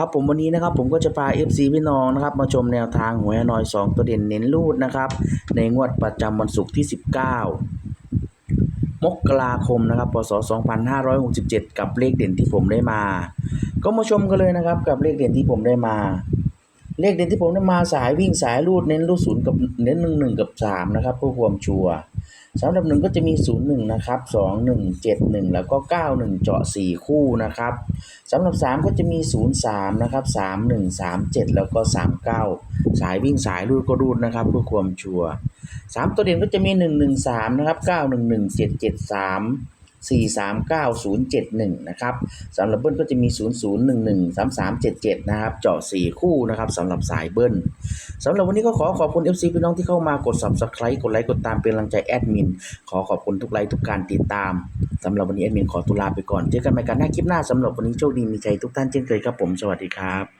ครับผมวันนี้นะครับผมก็จะพา FC พี่น้องนะครับมาชมแนวทางหวยฮานอย 2 ตัวเด่นเน้นรูดนะครับในงวดประจำวันศุกร์ที่ 19 มกราคมนะครับพศ 2567 กับเลขเด่นที่ผมได้มา ก็มาชมกันเลยนะครับกับเลขเด่นที่ผมได้มา เลขเด่นที่ผมได้มาสายวิ่งสายรูดเน้นรูดศูนย์กับเน้นหนึ่งหนึ่งกับสามนะครับเพื่อความชัวร์สำหรับหนึ่งก็จะมีศูนย์หนึ่งนะครับสองหนึ่งเจ็ดหนึ่งแล้วก็เก้าหนึ่งเจาะสี่คู่นะครับสำหรับสามก็จะมีศูนย์สามนะครับสามหนึ่งสามเจ็ดแล้วก็สามเก้าสายวิ่งสายรูดก็รูดนะครับเพื่อความชัวร์สามตัวเด่นก็จะมีหนึ่งหนึ่งสามนะครับเก้าหนึ่ง หนึ่งเจ็ดเจ็ดสามสี่สามเก้าศูนย์เจ็ดหนึ่งนะครับสำหรับเบิ้ลก็จะมีศูนย์ศูนย์หนึ่งหนึ่งสามสามเจ็ดเจ็ดนะครับเจาะสี่คู่นะครับสำหรับสายเบิ้ลสำหรับวันนี้ก็ขอขอบคุณ FC พี่น้องที่เข้ามากด subscribe กดไลค์กดตามเป็นกำลังใจแอดมิน ขอขอบคุณทุกไลค์ทุกการติดตามสำหรับวันนี้แอดมินขอตุลาไปก่อน เจอกันใหม่กันหน้าคลิปหน้าสำหรับวันนี้โชคดีมีใจทุกท่านเช่นเคยครับผมสวัสดีครับ